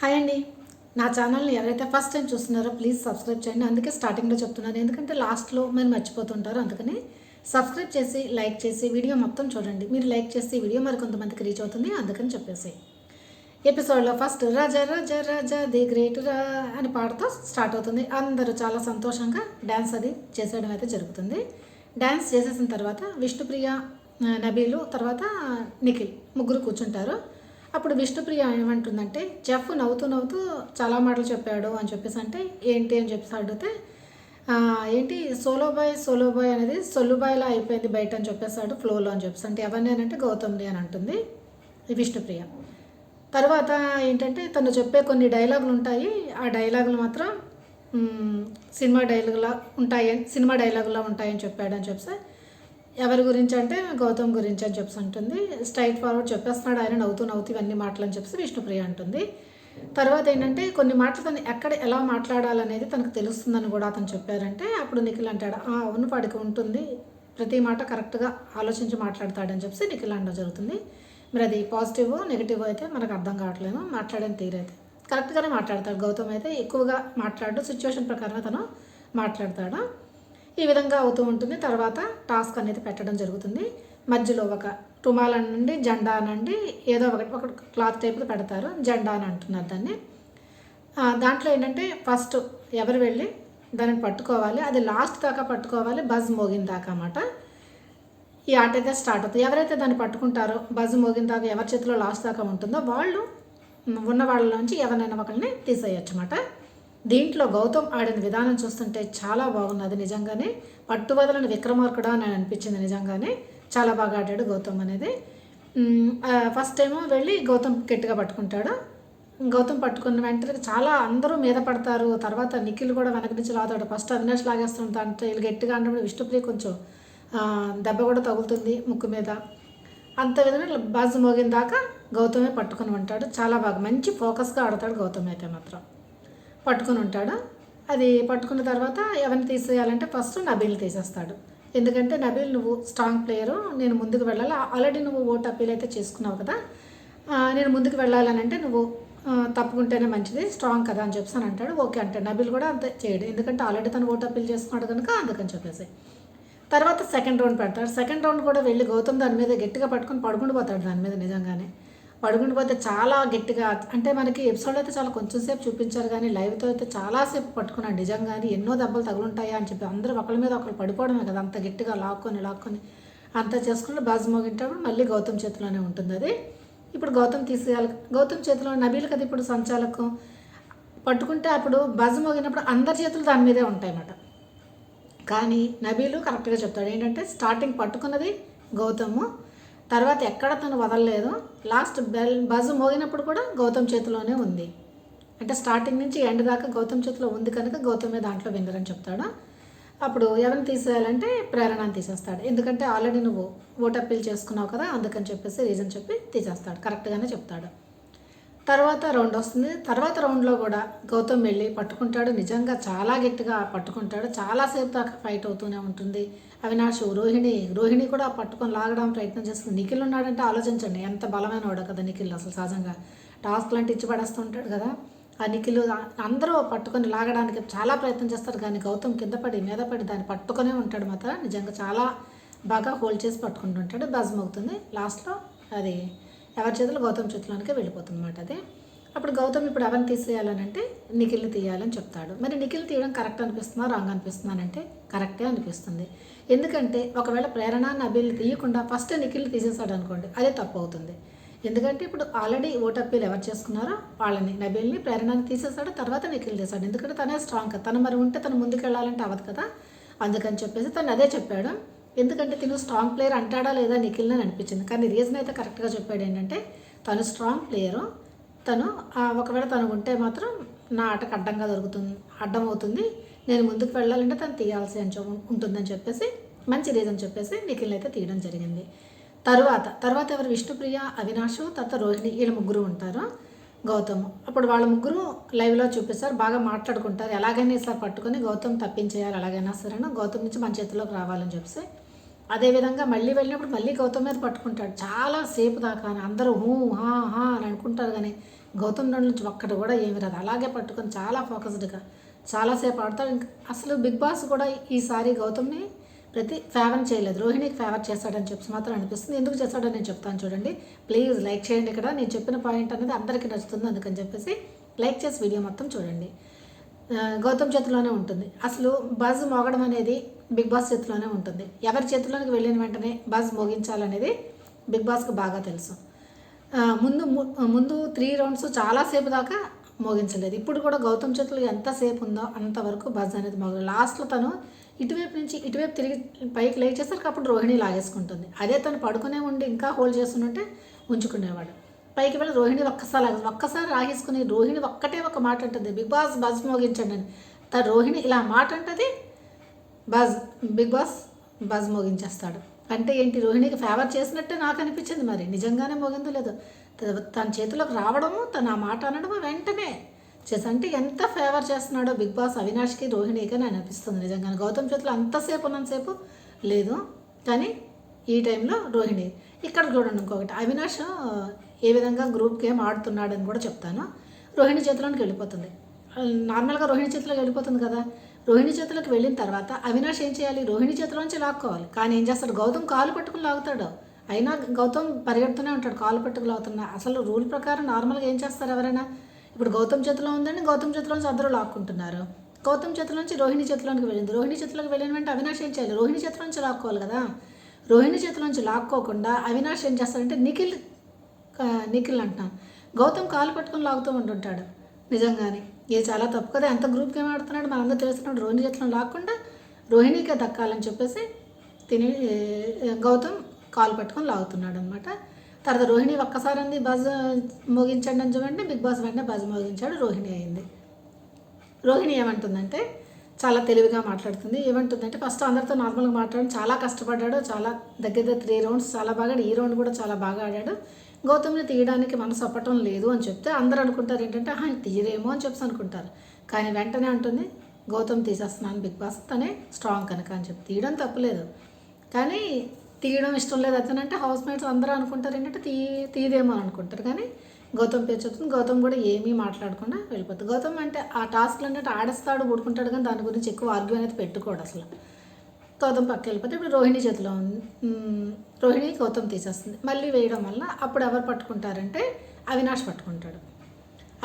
Hi అండి. నా ఛానల్ని ఎవరైతే ఫస్ట్ టైం చూస్తున్నారో ప్లీజ్ సబ్స్క్రైబ్ చేయండి. అందుకే స్టార్టింగ్లో చెప్తున్నాను. ఎందుకంటే లాస్ట్లో మీరు మర్చిపోతుంటారు. అందుకని సబ్స్క్రైబ్ చేసి లైక్ చేసి వీడియో మొత్తం చూడండి. మీరు లైక్ చేసి వీడియో మరి కొంతమందికి రీచ్ అవుతుంది. అందుకని చెప్పేసి. ఎపిసోడ్లో first Raja Raja Raja the great రా అని పాటతో స్టార్ట్ అవుతుంది. అందరూ చాలా సంతోషంగా డ్యాన్స్ అది చేసేయడం అయితే జరుగుతుంది. డ్యాన్స్ చేసేసిన తర్వాత విష్ణుప్రియ నబీలు తర్వాత నిఖిల్ ముగ్గురు కూర్చుంటారు. అప్పుడు విష్ణుప్రియ ఏమంటుందంటే చెఫ్ నవ్వుతూ నవ్వుతూ చాలా మాటలు చెప్పాడు అని చెప్పేసి అంటే ఏంటి? అని చెప్పేసి అడిగితే ఏంటి? సోలో బాయ్ సోలో బాయ్ అనేది సొల్లుబాయ్లా అయిపోయింది బయట అని చెప్పేసాడు ఫ్లోలో అని చెప్పేసి. అంటే ఎవరిని అని అంటే గౌతమ్ని అని అంటుంది విష్ణుప్రియ. తర్వాత ఏంటంటే తను చెప్పే కొన్ని డైలాగులు ఉంటాయి. ఆ డైలాగులు మాత్రం సినిమా డైలాగులా ఉంటాయి సినిమా డైలాగులా ఉంటాయని చెప్పాడు అని చెప్పి ఎవరి గురించి అంటే గౌతమ్ గురించి అని చెప్పి అంటుంది స్ట్రైట్ ఫార్వర్డ్ చెప్పేస్తున్నాడు. ఆయన నవ్వుతూ నవ్వుతూ ఇవన్నీ మాటలు అని చెప్పి విష్ణుప్రియ అంటుంది. తర్వాత ఏంటంటే కొన్ని మాటలు తను ఎక్కడ ఎలా మాట్లాడాలనేది తనకు తెలుస్తుందని కూడా అతను చెప్పారంటే అప్పుడు నిఖిల్ అంటాడు "ఆ, అవును వాడికి ఉంటుంది. ప్రతి మాట కరెక్ట్గా ఆలోచించి మాట్లాడతాడని చెప్పి నిఖిల్ అనడం జరుగుతుంది. మరి అది పాజిటివ్ నెగిటివ్ అయితే మనకు అర్థం కావట్లేదు. మాట్లాడని తీరైతే కరెక్ట్గానే మాట్లాడతాడు. గౌతమ్ అయితే ఎక్కువగా మాట్లాడు సిచ్యువేషన్ ప్రకారమే తను మాట్లాడతాడు. ఈ విధంగా అవుతూ ఉంటుంది. తర్వాత టాస్క్ అనేది పెట్టడం జరుగుతుంది. మధ్యలో ఒక రుమాల నుండి జెండా నుండి ఏదో ఒకటి ఒక క్లాత్ టైప్లో పెడతారు. జెండా అని అంటున్నారు దాన్ని. దాంట్లో ఏంటంటే ఫస్ట్ ఎవరు వెళ్ళి దానిని పట్టుకోవాలి అది లాస్ట్ దాకా పట్టుకోవాలి బజ్ మోగిన దాకా అన్నమాట. ఈ ఆట అయితే స్టార్ట్ అవుతుంది. ఎవరైతే దాన్ని పట్టుకుంటారో బజ్ మోగిన దాకా ఎవరి చేతిలో లాస్ట్ దాకా ఉంటుందో వాళ్ళు ఉన్న వాళ్ళ నుంచి ఎవరినైనా ఒకరిని తీసేయచ్చు అన్నమాట. దీంట్లో గౌతమ్ ఆడిన విధానం చూస్తుంటే చాలా బాగున్నది నిజంగానే పట్టువదలని విక్రమార్కుడా అని అనిపించింది నిజంగానే. చాలా బాగా ఆడాడు గౌతమ్ అనేది. ఫస్ట్ ఏమో వెళ్ళి గౌతమ్ గట్టిగా పట్టుకుంటాడు. గౌతమ్ పట్టుకున్న వెంటనే చాలా అందరూ మీద పడతారు. తర్వాత నిఖిల్ కూడా వెనక నుంచి లాగుతాడు. ఫస్ట్ అవినాష్ లాగేస్తుంటా అంటే వీళ్ళు గట్టిగా అంటే విష్ణుప్రియ కొంచెం దెబ్బ కూడా తగులుతుంది ముక్కు మీద. అంత విధంగా బజ్ మోగిన దాకా గౌతమే పట్టుకుని ఉంటాడు. చాలా బాగా మంచి ఫోకస్గా ఆడతాడు గౌతమ్ అయితే మాత్రం. పట్టుకుని ఉంటాడు. అది పట్టుకున్న తర్వాత ఎవరిని తీసేయాలంటే ఫస్ట్ నబీల్ తీసేస్తాడు. ఎందుకంటే నబీల్ నువ్వు స్ట్రాంగ్ ప్లేయరు నేను ముందుకు వెళ్ళాలి? ఆల్రెడీ నువ్వు ఓట్ అప్పీల్ అయితే చేసుకున్నావు కదా. నేను ముందుకు వెళ్ళాలని అంటే నువ్వు తప్పుకుంటేనే మంచిది స్ట్రాంగ్ కదా అని చెప్పేసి అని అంటాడు. ఓకే అంటాడు. నబీల్ కూడా అంతే చేయడు. ఎందుకంటే ఆల్రెడీ తను ఓట్ అప్పీల్ చేసుకున్నాడు కనుక అందుకని చెప్పేసి. తర్వాత సెకండ్ రౌండ్ పెడతాడు. సెకండ్ రౌండ్ కూడా వెళ్ళి గౌతమ్ దాని మీద గట్టిగా పట్టుకొని పడుకుండిపోతాడు దాని మీద నిజంగానే. పడుకుండిపోతే చాలా గట్టిగా అంటే మనకి ఎపిసోడ్ అయితే చాలా కొంచెం సేపు చూపించారు కానీ లైవ్తో అయితే చాలాసేపు పట్టుకున్నాను నిజంగానే ఎన్నో దెబ్బలు తగులుంటాయా అని చెప్పి అందరూ ఒకరి మీద ఒకరు పడిపోవడమే కదా అంత గట్టిగా లాక్కొని లాక్కొని. అంత చేసుకుని బాజ్ మోగింటప్పుడు మళ్ళీ గౌతమ్ చేతిలోనే ఉంటుంది అది. ఇప్పుడు గౌతమ్ తీసేయాలి. గౌతమ్ చేతిలో నబీలు కదా ఇప్పుడు సంచాలకం. పట్టుకుంటే అప్పుడు బజ్ మోగినప్పుడు అందరి చేతులు దాని మీదే ఉంటాయి అన్నమాట కానీ నబీలు కరెక్ట్గా చెప్తాడు. ఏంటంటే స్టార్టింగ్ పట్టుకున్నది గౌతము తర్వాత ఎక్కడ తను వదలలేదు. లాస్ట్ బెల్ బజ్ మోగినప్పుడు కూడా గౌతమ్ చేతిలోనే ఉంది. అంటే స్టార్టింగ్ నుంచి ఎండ్ దాకా గౌతమ్ చేతిలో ఉంది కనుక గౌతమే దాంట్లో విన్నర్ అని చెప్తాడు. అప్పుడు ఎవరిని తీసేయాలంటే ప్రేరణను తీసేస్తాడు. ఎందుకంటే ఆల్రెడీ నువ్వు ఓట్ అప్పీల్ చేసుకున్నావు కదా అందుకని చెప్పేసి రీజన్ చెప్పి తీసేస్తాడు. కరెక్ట్గానే చెప్తాడు. తర్వాత రౌండ్ వస్తుంది. తర్వాత రౌండ్లో కూడా గౌతమ్ వెళ్ళి పట్టుకుంటాడు. నిజంగా చాలా గట్టిగా పట్టుకుంటాడు. చాలాసేపు దాకా ఫైట్ అవుతూనే ఉంటుంది. అవినాష్ రోహిణి రోహిణి కూడా పట్టుకొని లాగడానికి ప్రయత్నం చేస్తుంది. నిఖిల్ ఉన్నాడంటే ఆలోచించండి. ఎంత బలమైన వాడు కదా నిఖిల్ అసలు సహజంగా. టాస్క్ లాంటి ఇచ్చి పడేస్తుంటాడు కదా. ఆ నిఖిల్ అందరూ పట్టుకొని లాగడానికి చాలా ప్రయత్నం చేస్తారు. కానీ గౌతమ్ కింద పడి మీద పడి దాన్ని పట్టుకొనే ఉంటాడు మాత్రం. నిజంగా చాలా బాగా హోల్డ్ చేసి పట్టుకుంటుంటాడు. బజ్మవుతుంది. లాస్ట్లో అది ఎవరి చేతిలో గౌతమ్ చేతిలోనికే వెళ్ళిపోతుంది అనమాట అది. అప్పుడు గౌతమ్ ఇప్పుడు ఎవరిని తీసేయాలని అంటే నిఖిల్ని తీయాలని చెప్తాడు. మరి నిఖిల్ తీయడం కరెక్ట్ అనిపిస్తుందా రాంగ్ అనిపిస్తుందానంటే కరెక్టే అనిపిస్తుంది. ఎందుకంటే ఒకవేళ ప్రేరణ నబీల్ని తీయకుండా ఫస్ట్ నిఖిల్ తీసేసాడు అనుకోండి అదే తప్పు అవుతుంది. ఎందుకంటే ఇప్పుడు ఆల్రెడీ ఓటప్పీలు ఎవరు చేసుకున్నారో వాళ్ళని. నబీల్ని ప్రేరణని తీసేసాడు తర్వాత నిఖిల్ తీసాడు ఎందుకంటే తనే స్ట్రాంగ్ కదా. తను మరి ఉంటే తను ముందుకు వెళ్ళాలంటే అవ్వదు కదా. అందుకని చెప్పేసి తను అదే చెప్పాడు. ఎందుకంటే తిను స్ట్రాంగ్ ప్లేయర్ అంటాడా లేదా నిఖిల్ని అని అనిపించింది. కానీ రీజన్ అయితే కరెక్ట్గా చెప్పాడు ఏంటంటే తను స్ట్రాంగ్ ప్లేయరు తను ఒకవేళ తను ఉంటే మాత్రం నా ఆటకు అడ్డంగా దొరుకుతుంది అడ్డం అవుతుంది. నేను ముందుకు వెళ్ళాలంటే తను తీయాల్సి అని ఉంటుందని చెప్పేసి మంచి రీజన్ చెప్పేసి నిఖిల్ అయితే తీయడం జరిగింది. తరువాత తర్వాత ఎవరు? విష్ణుప్రియ అవినాష్ తర్వాత రోహిణి వీళ్ళ ముగ్గురు ఉంటారు. గౌతమ్. అప్పుడు వాళ్ళ ముగ్గురు లైవ్లో చూపిస్తారు బాగా మాట్లాడుకుంటారు. ఎలాగైనా సార్ పట్టుకొని గౌతమ్ తప్పించేయాలి ఎలాగైనా సరే గౌతమ్ నుంచి మన చేతిలోకి రావాలని చెప్పేసి అదేవిధంగా మళ్ళీ వెళ్ళినప్పుడు మళ్ళీ గౌతమ్ మీద పట్టుకుంటాడు. చాలా సేపు దాకా అని అందరూ హూ హా హా అని అనుకుంటారు కానీ గౌతమ్ నోటి నుంచి ఒక్కటి కూడా ఏమి రాదు. అలాగే పట్టుకొని చాలా ఫోకస్డ్గా చాలాసేపు ఆడతాడు. ఇంకా అసలు బిగ్ బాస్ కూడా ఈసారి గౌతమ్ని ప్రతి ఫేవర్ చేయలేదు. రోహిణికి ఫేవర్ చేస్తాడని చెప్పి మాత్రం అనిపిస్తుంది. ఎందుకు చేస్తాడని నేను చెప్తాను చూడండి. ప్లీజ్ లైక్ చేయండి ఇక్కడ. నేను చెప్పిన పాయింట్ అనేది అందరికీ నచ్చుతుంది. అందుకని చెప్పేసి లైక్ చేసి వీడియో మొత్తం చూడండి. గౌతమ్ చేతిలోనే ఉంటుంది. అసలు బజ్ మోగడం అనేది బిగ్ బాస్ చేతిలోనే ఉంటుంది. ఎవరి చేతిలోనికి వెళ్ళిన వెంటనే బజ్ మోగించాలనేది బిగ్ బాస్కి బాగా తెలుసు. ముందు ము- ముందు త్రీ రౌండ్స్ చాలాసేపు దాకా మోగించలేదు. ఇప్పుడు కూడా గౌతమ్ చేతులు ఎంతసేపు ఉందో అంతవరకు బజ్ అనేది మోగ లాస్ట్లో తను ఇటువైపు నుంచి ఇటువైపు తిరిగి పైకి లేచేసరికి అప్పుడు రోహిణి లాగేసుకుంటుంది. అదే తను పడుకునే ఉండి ఇంకా హోల్డ్ చేస్తుంటే ఉంచుకునేవాడు. పైకి వెళ్ళి రోహిణి ఒక్కసారి లాగేసి ఒక్కసారి రాగేసుకుని రోహిణి ఒక్కటే ఒక మాట అంటుంది బిగ్ బాస్ బజ్ మోగించండి అని. తను రోహిణి ఇలా మాట అంటది బజ్ బిగ్ బాస్ బజ్ మోగించేస్తాడు. అంటే ఏంటి రోహిణికి ఫేవర్ చేసినట్టే నాకు అనిపించింది మరి. నిజంగానే మోగిందో లేదో. తన చేతిలోకి రావడము తన ఆ మాట అనడము వెంటనే చేసి అంటే ఎంత ఫేవర్ చేస్తున్నాడో బిగ్ బాస్ అవినాష్కి రోహిణికి అని అనిపిస్తుంది నిజంగానే. గౌతమ్ చేతిలో అంతసేపు ఉన్నంతసేపు లేదు. కానీ ఈ టైంలో రోహిణి. ఇక్కడ చూడండి ఇంకొకటి. అవినాష్ ఏ విధంగా గ్రూప్ గేమ్ ఆడుతున్నాడని కూడా చెప్తాను. రోహిణి చేతిలోనికి వెళ్ళిపోతుంది. నార్మల్గా రోహిణి చేతిలోకి వెళ్ళిపోతుంది కదా. రోహిణి చేతులకు వెళ్ళిన తర్వాత అవినాష్ ఏం చేయాలి? రోహిణి చేతిలోంచి లాక్కోవాలి. కానీ ఏం చేస్తాడు? గౌతమ్ కాలు పట్టుకుని లాగుతాడు. అయినా గౌతమ్ పరిగెడుతూనే ఉంటాడు కాలు పట్టుకుని లాగుతున్నా. అసలు రూల్ ప్రకారం నార్మల్గా ఏం చేస్తారు ఎవరైనా? ఇప్పుడు గౌతమ్ చేతిలో ఉందని గౌతమ్ చేతిలోంచి అందరూ లాక్కుంటున్నారు. గౌతమ్ చేతిలోంచి రోహిణి చేతిలోకి వెళ్ళింది. రోహిణి చేతిలోకి వెళ్ళిన వెంటనే అవినాష్ ఏం చేయాలి? రోహిణి చేతిలోంచి లాక్కోవాలి కదా? రోహిణి చేతిలోంచి లాక్కోకుండా అవినాష్ ఏం చేస్తాడంటే నిఖిల్ నిఖిల్ అంటున్నాను గౌతమ్ కాలు పట్టుకొని లాగుతూ ఉంటుంటాడు నిజంగానే. ఇది చాలా తప్పు కదా ఎంత గ్రూప్ గేమ్ ఆడుతున్నాడు? మనందరూ తెలుస్తున్నాడు రోహిణి చేతులను లాక్కుండా రోహిణికే దక్కాలని చెప్పేసి తిని గౌతమ్ కాలు పట్టుకొని లాగుతున్నాడు అనమాట తర్వాత రోహిణి ఒక్కసారి అంది బజ్ మోగించండి అని చెప్పండి బిగ్ బాస్ వెంటనే బజ్ మోగించాడు రోహిణి అయింది. రోహిణి ఏమంటుందంటే చాలా తెలివిగా మాట్లాడుతుంది. ఏమంటుందంటే ఫస్ట్ అందరితో నార్మల్గా మాట్లాడడం చాలా కష్టపడ్డాడు చాలా దగ్గర దగ్గర త్రీ రౌండ్స్ చాలా బాగా ఈ రౌండ్ కూడా చాలా బాగా ఆడాడు. గౌతమ్ని తీయడానికి మనసు అప్పటం లేదు అని చెప్తే అందరూ అనుకుంటారు ఏంటంటే ఆహా తీయరేమో అని చెప్పి అనుకుంటారు. కానీ వెంటనే అంటుంది గౌతమ్ తీసేస్తున్నాను బిగ్ బాస్ తనే స్ట్రాంగ్ కనుక అని చెప్పి. తీయడం తప్పలేదు. కానీ తీయడం ఇష్టం లేదు అతనంటే హౌస్ మేట్స్ అందరూ అనుకుంటారు ఏంటంటే తీ తీయదేమో అని అనుకుంటారు. కానీ గౌతమ్ పేరు చెప్తుంది గౌతమ్ కూడా ఏమీ మాట్లాడకుండా వెళ్ళిపోతుంది గౌతమ్ అంటే ఆ టాస్క్లు అంటే ఆడేస్తాడు ఊడుకుంటాడు కానీ దాని గురించి ఎక్కువ ఆర్గ్యూ అనేది పెట్టుకోడు అసలు. గౌతమ్ పక్క వెళ్ళిపోతే ఇప్పుడు రోహిణి చేతిలో ఉంది. రోహిణి గౌతమ్ తీసేస్తుంది. మళ్ళీ వేయడం వల్ల అప్పుడు ఎవరు పట్టుకుంటారంటే అవినాష్ పట్టుకుంటాడు.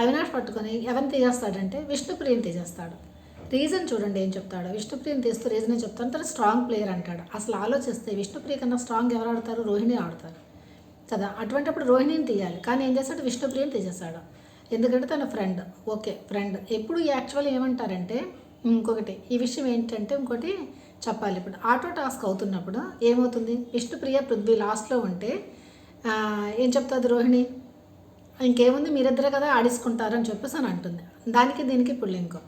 అవినాష్ పట్టుకొని ఎవరిని తీసేస్తాడంటే విష్ణుప్రియని తీసేస్తాడు. రీజన్ చూడండి ఏం చెప్తాడు. విష్ణుప్రియని తీస్తూ రీజన్ ఏం చెప్తాడు తను స్ట్రాంగ్ ప్లేయర్ అంటాడు. అసలు ఆలోచిస్తే విష్ణుప్రియ కన్నా స్ట్రాంగ్ ఎవరు ఆడతారు? రోహిణి ఆడతారు. కదా అటువంటిప్పుడు రోహిణిని తీయాలి. కానీ ఏం చేస్తాడు? విష్ణుప్రియని తీసేస్తాడు. ఎందుకంటే తన ఫ్రెండ్. Okay friend. ఎప్పుడు యాక్చువల్ ఏమంటారంటే ఇంకొకటి. ఈ విషయం ఏంటంటే ఇంకోటి చెప్పాలి. ఇప్పుడు ఆటో టాస్క్ అవుతున్నప్పుడు ఏమవుతుంది? విష్ణుప్రియ పృథ్వీ లాస్ట్లో ఉంటే ఏం చెప్తుంది రోహిణి? ఇంకేముంది? మీరిద్దరే కదా ఆడేసుకుంటారు అని చెప్పేసి అని అంటుంది. దానికి దీనికి ఇప్పుడు లింక్.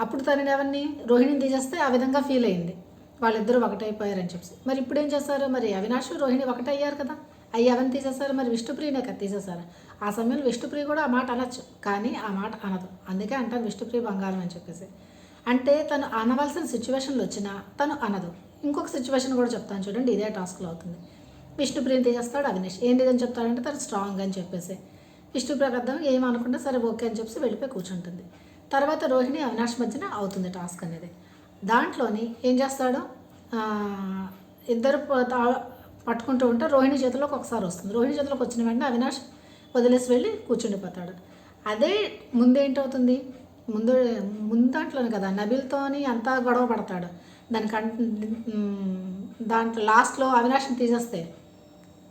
అప్పుడు తనని ఎవరిని? రోహిణిని తీసేస్తే ఆ విధంగా ఫీల్ అయింది. వాళ్ళిద్దరూ ఒకటైపోయారని చెప్పి మరి ఇప్పుడు ఏం చేస్తారు? మరి అవినాష్ రోహిణి ఒకటయ్యారు కదా. అవి ఎవరిని తీసేస్తారు? మరి విష్ణుప్రియనే కదా తీసేస్తారు. ఆ సమయంలో విష్ణుప్రియ కూడా ఆ మాట అనొచ్చు. కానీ ఆ మాట అనదు. అందుకే అంటారు విష్ణుప్రియ బంగారం అని చెప్పేసి. అంటే తను అనవలసిన సిచ్యువేషన్లు వచ్చినా తను అనదు. ఇంకొక సిచ్యువేషన్ కూడా చెప్తాను చూడండి ఇదే టాస్క్లో అవుతుంది. విష్ణుప్రియని తీసేస్తాడు అవినేష్. ఏం లేదని చెప్తాడంటే తను స్ట్రాంగ్ అని చెప్పేసి. విష్ణుప్రియకి అర్థం ఏం అనుకుంటే సరే ఓకే అని చెప్పేసి వెళ్ళిపోయి కూర్చుంటుంది. తర్వాత రోహిణి అవినాష్ మధ్యన అవుతుంది టాస్క్ అనేది. దాంట్లోని ఏం చేస్తాడు? ఇద్దరు పట్టుకుంటూ ఉంటే రోహిణి చేతిలోకి ఒకసారి వస్తుంది. రోహిణి చేతిలోకి వచ్చిన వెంటనే అవినాష్ వదిలేసి వెళ్ళి కూర్చుండిపోతాడు. అదే ముందేంటవుతుంది? ముందు ముందు దాంట్లోనే కదా నబిల్తోని అంతా గొడవ పడతాడు. దానికం దాంట్లో లాస్ట్లో అవినాష్ని తీసేస్తే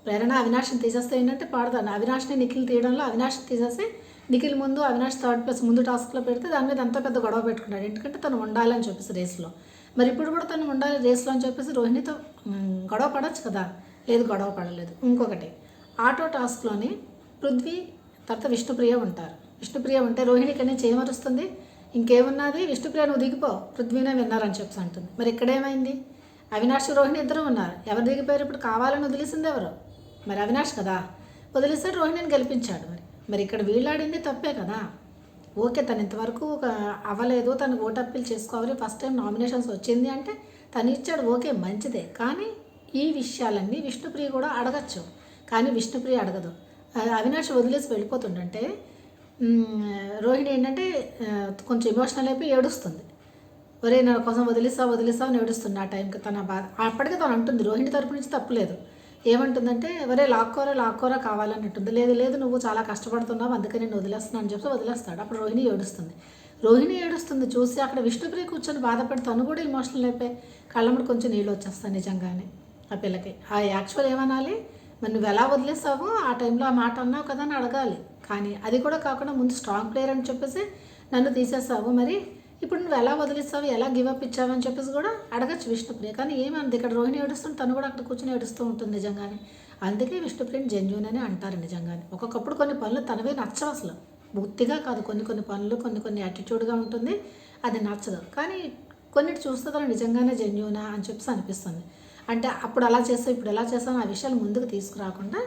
ప్రేరణ అవినాష్ని తీసేస్తే ఏంటంటే పాడతాను అవినాష్ని నిఖిల్ తీయడంలో అవినాష్ని తీసేసి నిఖిల్ ముందు అవినాష్ థర్డ్ ప్లేస్ ముందు టాస్క్లో పెడితే దాని మీద ఎంతో పెద్ద గొడవ పెట్టుకున్నాడు ఎందుకంటే తను ఉండాలని చెప్పేసి రేస్లో. మరి ఇప్పుడు కూడా తను ఉండాలి రేస్లో అని చెప్పేసి రోహిణితో గొడవ పడవచ్చు కదా? లేదు గొడవ పడలేదు. ఇంకొకటి ఆటో టాస్క్లోని పృథ్వీ తర్వాత విష్ణుప్రియ ఉంటారు. విష్ణుప్రియ ఉంటే రోహిణి కన్నా చేయమరుస్తుంది ఇంకేమున్నది? విష్ణుప్రియ నువ్వు దిగిపో. పృథ్వీనే విన్నారని చెప్పి అంటుంది. మరి ఇక్కడేమైంది? అవినాష్ రోహిణి ఇద్దరు ఉన్నారు. ఎవరు దిగిపోయారు? ఇప్పుడు కావాలని వదిలేసింది ఎవరు? మరి అవినాష్ కదా. వదిలేసాడు రోహిణిని గెలిపించాడు మరి. మరి ఇక్కడ వీళ్ళాడింది తప్పే కదా. ఓకే తను ఇంతవరకు ఒక అవ్వలేదు. తను ఓటు అప్పీల్ చేసుకోవాలి. ఫస్ట్ టైం నామినేషన్స్ వచ్చింది అంటే తను ఇచ్చాడు. ఓకే మంచిదే. కానీ ఈ విషయాలన్నీ విష్ణుప్రియ కూడా అడగచ్చు. కానీ విష్ణుప్రియ అడగదు. అవినాష్ వదిలేసి వెళ్ళిపోతుండంటే రోహిణి ఏంటంటే కొంచెం ఎమోషనల్ అయిపోయి ఏడుస్తుంది. ఒరే నా కోసం వదిలేసా వదిలేసా అని ఏడుస్తుంది ఆ టైంకి. తన బాధ అప్పటికే తను అంటుంది రోహిణి తరపు నుంచి తప్పులేదు. ఏమంటుందంటే ఒరే లాక్కోరా లాక్కోరా కావాలని అంటుంది లేదు లేదు నువ్వు చాలా కష్టపడుతున్నావు అందుకే నేను వదిలేస్తున్నాను అని చెప్పి వదిలేస్తాడు. అప్పుడు రోహిణి ఏడుస్తుంది. రోహిణి ఏడుస్తుంది చూసి అక్కడ విష్ణుప్రియ కూర్చొని బాధపడి తను కూడా ఇమోషనల్ అయిపోయి కళ్ళమ్మడి కొంచెం నీళ్ళు వచ్చేస్తాను నిజంగానే ఆ పిల్లకి. ఆ యాక్చువల్ ఏమనాలి? మరి నువ్వు ఎలా వదిలేసావో ఆ టైంలో ఆ మాట అన్నావు కదా అని అడగాలి. కానీ అది కూడా కాకుండా ముందు స్ట్రాంగ్ ప్లేయర్ అని చెప్పేసి నన్ను తీసేసావు. మరి ఇప్పుడు నువ్వు ఎలా వదిలేస్తావు ఎలా గివప్ ఇచ్చావు అని చెప్పేసి కూడా అడగచ్చు విష్ణుప్రియ. కానీ ఏమంది? ఇక్కడ రోహిణి ఏడుస్తుంది తను కూడా అక్కడ కూర్చొని ఏడుస్తూ ఉంటుంది నిజంగానే. అందుకే విష్ణుప్రియని జెన్యున్ అని అంటారు నిజంగానే. ఒక్కొక్కప్పుడు కొన్ని పనులు తనవే నచ్చవు అసలు. బుద్ధిగా కాదు కొన్ని కొన్ని పనులు కొన్ని కొన్ని యాటిట్యూడ్గా ఉంటుంది. అది నచ్చదు. కానీ కొన్నిటి చూస్తే తను నిజంగానే జెన్యునా అని చెప్పేసి అనిపిస్తుంది. అంటే అప్పుడు అలా చేస్తాం ఇప్పుడు ఎలా చేస్తాం ఆ విషయాలు ముందుకు తీసుకురాకుండా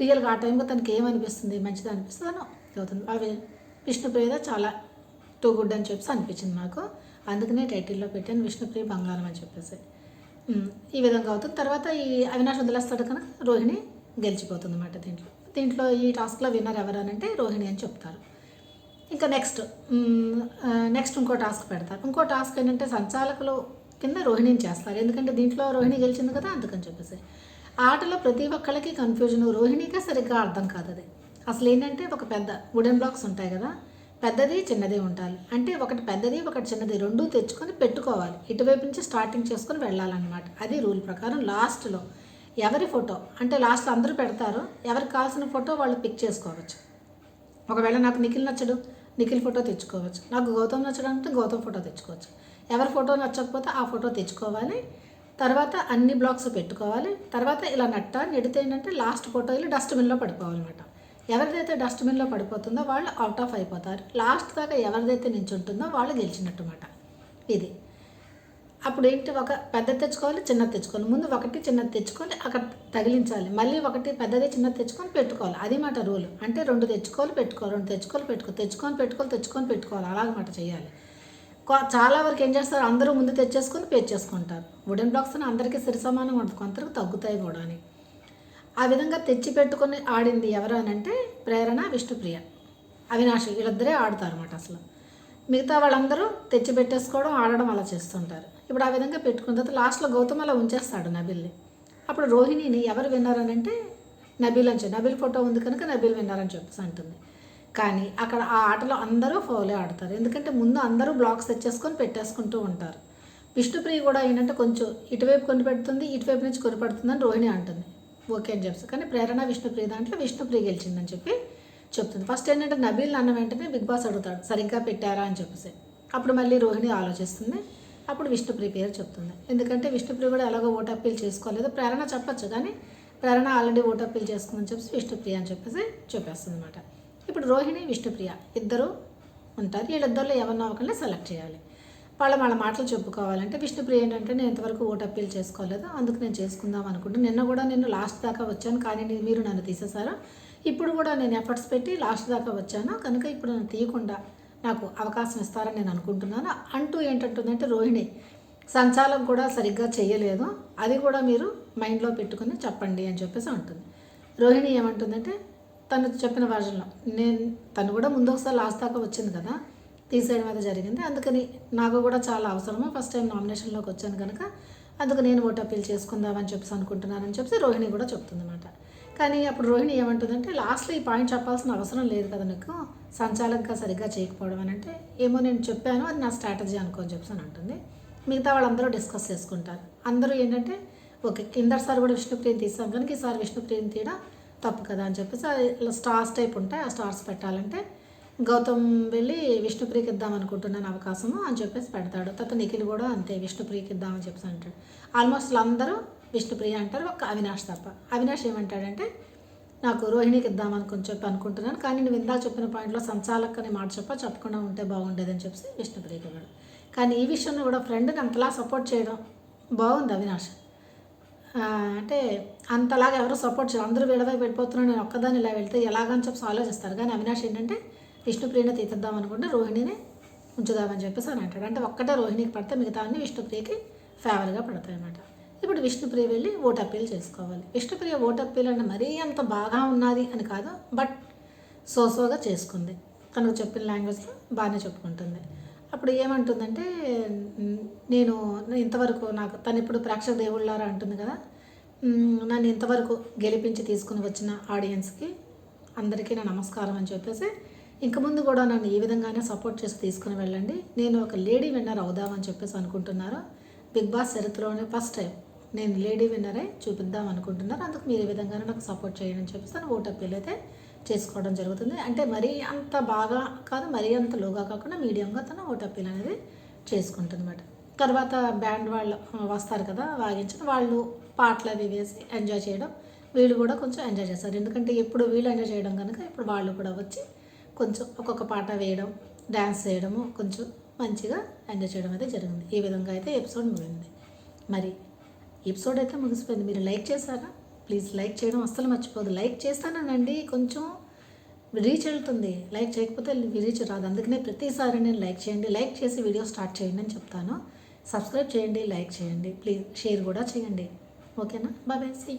రియల్గా ఆ టైంలో తనకి ఏమనిపిస్తుంది మంచిది అనిపిస్తుంది అని అవుతుంది. అవి విష్ణుప్రియ చాలా టూ గుడ్ అని చెప్పేసి అనిపించింది నాకు. అందుకనే టైటిల్లో పెట్టాను విష్ణుప్రియ బంగారం అని చెప్పేసి. ఈ విధంగా అవుతుంది. తర్వాత ఈ అవినాష్ వదిలేస్తాడు కనుక రోహిణి గెలిచిపోతుంది అన్నమాట దీంట్లో. దీంట్లో ఈ టాస్క్లో విన్నర్ ఎవరు అని అంటే రోహిణి అని చెప్తారు. ఇంకా నెక్స్ట్ నెక్స్ట్ ఇంకో టాస్క్ పెడతారు. ఇంకో టాస్క్ ఏంటంటే సంచాలకులు కింద రోహిణిని చేస్తారు. ఎందుకంటే దీంట్లో రోహిణి గెలిచింది కదా అందుకని చెప్పేసి. ఆటలో ప్రతి ఒక్కళ్ళకి కన్ఫ్యూజన్ రోహిణికే సరిగ్గా అర్థం కాదు అది. అసలు ఏంటంటే ఒక పెద్ద వుడెన్ బ్లాక్స్ ఉంటాయి కదా. పెద్దది చిన్నది ఉండాలి. అంటే ఒకటి పెద్దది ఒకటి చిన్నది రెండు తెచ్చుకొని పెట్టుకోవాలి. ఇటువైపు నుంచి స్టార్టింగ్ చేసుకొని వెళ్ళాలన్నమాట. అది రూల్ ప్రకారం లాస్ట్లో ఎవరి ఫోటో అంటే లాస్ట్లో అందరూ పెడతారు. ఎవరికి కావాల్సిన ఫోటో వాళ్ళు పిక్ చేసుకోవచ్చు. ఒకవేళ నాకు నిఖిల్ నచ్చడు నిఖిల్ ఫోటో తెచ్చుకోవచ్చు. నాకు గౌతమ్ నచ్చడం అంటే గౌతమ్ ఫోటో తెచ్చుకోవచ్చు. ఎవరి ఫోటో నచ్చకపోతే ఆ ఫోటో తెచ్చుకోవాలి. తర్వాత అన్ని బ్లాక్స్ పెట్టుకోవాలి. తర్వాత ఇలా నట్ట నెడితే ఏంటంటే లాస్ట్ ఫోటో వెళ్ళి డస్ట్బిన్లో పడిపోవాలన్నమాట. ఎవరిదైతే డస్ట్బిన్లో పడిపోతుందో వాళ్ళు అవుట్ ఆఫ్ అయిపోతారు. లాస్ట్ దాకా ఎవరిదైతే నించుంటుందో వాళ్ళు గెలిచినట్టుమాట. ఇది. అప్పుడు ఏంటి? ఒక పెద్దది తెచ్చుకోవాలి చిన్నది తెచ్చుకోవాలి. ముందు ఒకటి చిన్నది తెచ్చుకొని అక్కడ తగిలించాలి. మళ్ళీ ఒకటి పెద్దది చిన్నది తెచ్చుకొని పెట్టుకోవాలి. అది మాట రూల్. అంటే రెండు తెచ్చుకోవాలి పెట్టుకోవాలి రెండు తెచ్చుకోవాలి పెట్టుకో తెచ్చుకొని పెట్టుకోవాలి తెచ్చుకొని పెట్టుకోవాలి. అలాగమాట చేయాలి. చాలా వరకు ఏం చేస్తారు? అందరూ ముందు తెచ్చేసుకొని పే చేసుకుంటారు. వుడెన్ బ్లాక్స్ అందరికీ సరి సమానం ఉంటుంది కొందరికి తగ్గుతాయి కూడా అని. ఆ విధంగా తెచ్చి పెట్టుకొని ఆడింది ఎవరు అని అంటే ప్రేరణ విష్ణుప్రియ అవినాష్ వీళ్ళిద్దరే ఆడతారు అనమాట అసలు. మిగతా వాళ్ళందరూ తెచ్చి పెట్టేసుకోవడం ఆడడం అలా చేస్తుంటారు. ఇప్పుడు ఆ విధంగా పెట్టుకున్న తర్వాత లాస్ట్లో గౌతమ్ అలా ఉంచేస్తాడు నబిల్ని. అప్పుడు రోహిణిని ఎవరు విన్నారని అంటే నబీల్ అని చెప్పి నబిల్ ఫోటో ఉంది కనుక నబీల్ విన్నారని చెప్పేసి అంటుంది. కానీ అక్కడ ఆ ఆటలో అందరూ ఫౌలే ఆడతారు. ఎందుకంటే ముందు అందరూ బ్లాక్స్ తెచ్చేసుకొని పెట్టేసుకుంటూ ఉంటారు. విష్ణుప్రియ కూడా ఏంటంటే కొంచెం ఇటువైపు కొని పెడుతుంది ఇటువైపు నుంచి కొని పెడుతుందని రోహిణి అంటుంది. ఓకే అని చెప్పేసి. కానీ ప్రేరణ విష్ణుప్రియ దాంట్లో విష్ణుప్రియ గెలిచిందని చెప్పి చెప్తుంది. ఫస్ట్ ఏంటంటే నబీల్ అన్న వెంటనే బిగ్ బాస్ అడుగుతాడు సరిగ్గా పెట్టారా అని చెప్పేసి. అప్పుడు మళ్ళీ రోహిణి ఆలోచిస్తుంది. అప్పుడు విష్ణుప్రియ పేరు చెప్తుంది. ఎందుకంటే విష్ణుప్రియ కూడా ఎలాగో ఓట్ అప్పీల్ చేసుకోలేదు. ప్రేరణ చెప్పచ్చు కానీ ప్రేరణ ఆల్రెడీ ఓట్ అప్పీల్ చేసుకుందని చెప్పేసి విష్ణుప్రియ అని చెప్పేసి చెప్పేస్తుంది అనమాట ఇప్పుడు రోహిణి విష్ణుప్రియ ఇద్దరు ఉంటారు. వీళ్ళిద్దరిలో ఎవరినో ఒకరిని సెలెక్ట్ చేయాలి. వాళ్ళ వాళ్ళ మాటలు చెప్పుకోవాలంటే విష్ణుప్రియ ఏంటంటే నేను ఇంతవరకు ఓటు అప్పీల్ చేసుకోలేదు. అందుకు నేను చేసుకుందాం అనుకుంటున్నాను నిన్న కూడా నేను లాస్ట్ దాకా వచ్చాను. కానీ మీరు నన్ను తీసేశారు. ఇప్పుడు కూడా నేను ఎఫర్ట్స్ పెట్టి లాస్ట్ దాకా వచ్చాను. కనుక ఇప్పుడు నన్ను తీయకుండా నాకు అవకాశం ఇస్తారని నేను అనుకుంటున్నాను. అంటూ ఏంటంటుందంటే రోహిణి సంచాలం కూడా సరిగ్గా చేయలేదు. అది కూడా మీరు మైండ్లో పెట్టుకుని చెప్పండి అని చెప్పేసి ఉంటుంది రోహిణి ఏమంటుందంటే తను చెప్పిన వర్జన్లో నేను తను కూడా ముందు ఒకసారి లాస్ట్ దాకా వచ్చింది కదా? తీసేయడం అయితే జరిగింది. అందుకని నాకు కూడా చాలా అవసరము. ఫస్ట్ టైం నామినేషన్లోకి వచ్చాను కనుక అందుకు నేను ఓటు అప్పీల్ చేసుకుందామని చెప్పేసి అనుకుంటున్నానని చెప్పి రోహిణి కూడా చెప్తుంది అనమాట కానీ అప్పుడు రోహిణి ఏమంటుందంటే లాస్ట్లో ఈ పాయింట్ చెప్పాల్సిన అవసరం లేదు కదా నీకు? సంచాలకంగా సరిగ్గా చేయకపోవడం అని. అంటే ఏమో నేను చెప్పాను అది నా స్ట్రాటజీ అనుకోని చెప్పేసి అని అంటుంది. మిగతా వాళ్ళందరూ డిస్కస్ చేసుకుంటారు. అందరూ ఏంటంటే ఓకే కిందసారి కూడా విష్ణుప్రియని తీసాం కనుక ఈసారి విష్ణుప్రియని తీయడం తప్పు కదా అని చెప్పేసి ఇలా స్టార్స్ టైప్ ఉంటాయి ఆ స్టార్స్ పెట్టాలంటే గౌతమ్ వెళ్ళి విష్ణుప్రియకి ఇద్దాం అనుకుంటున్నాను అవకాశము అని చెప్పేసి పెడతాడు. తర్వాత నిఖిల్ కూడా అంతే విష్ణుప్రియకి ఇద్దామని చెప్పేసి అంటాడు. ఆల్మోస్ట్ అందరూ విష్ణుప్రియ అంటారు ఒక అవినాష్ తప్ప. అవినాష్ ఏమంటాడంటే నాకు రోహిణికి ఇద్దామనుకుని చెప్పి అనుకుంటున్నాను కానీ నువ్వు ఇందాక చెప్పిన పాయింట్లో సంచాలక్ అనే మాట చెప్ప చెప్పకుండా ఉంటే బాగుండేదని చెప్పి విష్ణుప్రియకి ఇవ్వడు కానీ ఈ విషయంలో కూడా ఫ్రెండ్ని అంతలా సపోర్ట్ చేయడం బాగుంది అవినాష్. అంటే అంతలాగా ఎవరు సపోర్ట్ చేయరు. అందరూ వీళ్ళవై వెళ్ళిపోతున్నారు. నేను ఒక్కదాన్ని ఇలా వెళ్తే ఎలాగని చెప్పి ఆలోచిస్తారు. కానీ అవినాష్ ఏంటంటే విష్ణుప్రియని తీద్దాం అనుకుంటే రోహిణిని ఉంచుదామని చెప్పేసి అని అంటాడు. అంటే ఒక్కటే రోహిణికి పడితే మిగతా అన్ని విష్ణుప్రియకి ఫేవర్గా పడతాయి అన్నమాట. ఇప్పుడు విష్ణుప్రియ వెళ్ళి ఓటు అప్పీల్ చేసుకోవాలి. విష్ణుప్రియ ఓట్ అప్పీల్ అంటే మరీ అంత బాగా ఉన్నది అని కాదు బట్ సోసోగా చేసుకుంది. తనకు చెప్పిన లాంగ్వేజ్లో బాగానే చెప్పుకుంటుంది. అప్పుడు ఏమంటుందంటే నేను ఇంతవరకు నాకు తను ఇప్పుడు ప్రేక్షక దేవుళ్ళారా అంటుంది కదా నన్ను ఇంతవరకు గెలిపించి తీసుకుని వచ్చిన ఆడియన్స్కి అందరికీ నా నమస్కారం అని చెప్పేసి ఇంక ముందు కూడా నన్ను ఈ విధంగానే సపోర్ట్ చేసి తీసుకుని వెళ్ళండి నేను ఒక లేడీ విన్నర్ అవుదామని చెప్పేసి అనుకుంటున్నారు. బిగ్ బాస్ చరిత్రలోనే ఫస్ట్ టైం నేను లేడీ విన్నరే చూపిద్దాం అనుకుంటున్నారు. అందుకు మీరు ఈ విధంగానే నాకు సపోర్ట్ చేయండి అని చెప్పేసి తను ఓట్ అప్పీల్ అయితే చేసుకోవడం జరుగుతుంది. అంటే మరీ అంత బాగా కాదు మరీ అంత లోగా కాకుండా మీడియంగా తను ఓట్ అప్పీల్ అనేది చేసుకుంటుంది అనమాట తర్వాత బ్యాండ్ వాళ్ళు వస్తారు కదా వాగించిన వాళ్ళు పాటలు అవి వేసి ఎంజాయ్ చేయడం. వీళ్ళు కూడా కొంచెం ఎంజాయ్ చేస్తారు. ఎందుకంటే ఎప్పుడు వీళ్ళు ఎంజాయ్ చేయడం కనుక ఇప్పుడు వాళ్ళు కూడా వచ్చి కొంచెం ఒక్కొక్క పాట వేయడం డ్యాన్స్ చేయడము కొంచెం మంచిగా ఎంజాయ్ చేయడం అయితే జరిగింది. ఈ విధంగా అయితే ఎపిసోడ్ ముగింది మరి ఎపిసోడ్ అయితే ముగిసిపోయింది. మీరు లైక్ చేశారా? ప్లీజ్ లైక్ చేయడం అస్సలు మర్చిపోదు లైక్ చేస్తానండి కొంచెం రీచ్ వెళ్తుంది. లైక్ చేయకపోతే రీచ్ రాదు. అందుకనే ప్రతిసారి నేను లైక్ చేయండి. లైక్ చేసి వీడియో స్టార్ట్ చేయండి అని చెప్తాను. సబ్స్క్రైబ్ చేయండి లైక్ చేయండి. ప్లీజ్ షేర్ కూడా చేయండి. ఓకేనా? Bye see